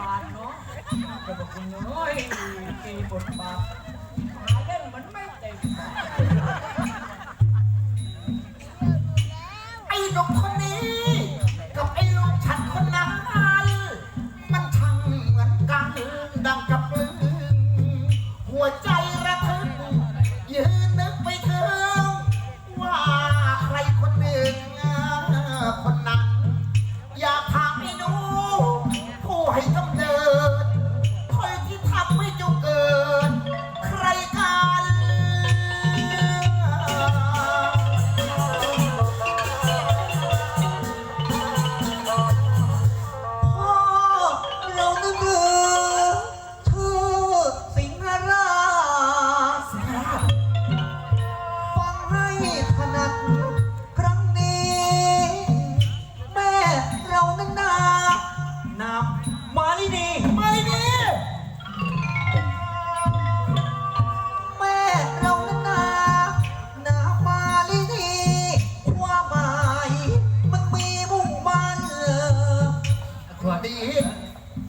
Ano paano? Kapag kunoy, keyboard pa.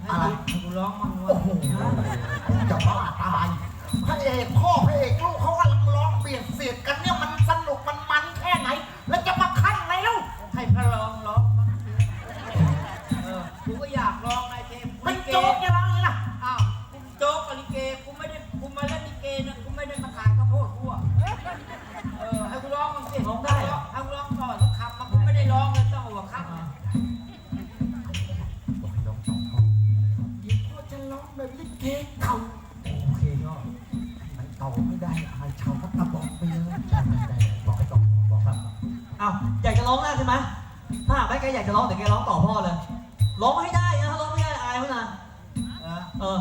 อะไรกูร้องมันว่าโอ้โหจะบ้าตายพระเอกพ่อพระเอกลูกเขากำลังร้องเบียดเสียดกันเนี่ยมันสนุกมันมันแค่ไหน แล้วจะมาขั้นไหนลูกให้พระรอง อาอยากจะร้องแล้วใช่ไหมถ้าไม่แกอยากจะร้องแต่แกร้องต่อพ่อเลย ร้องให้ได้นะถ้าร้องไม่ได้อายเขานะเออ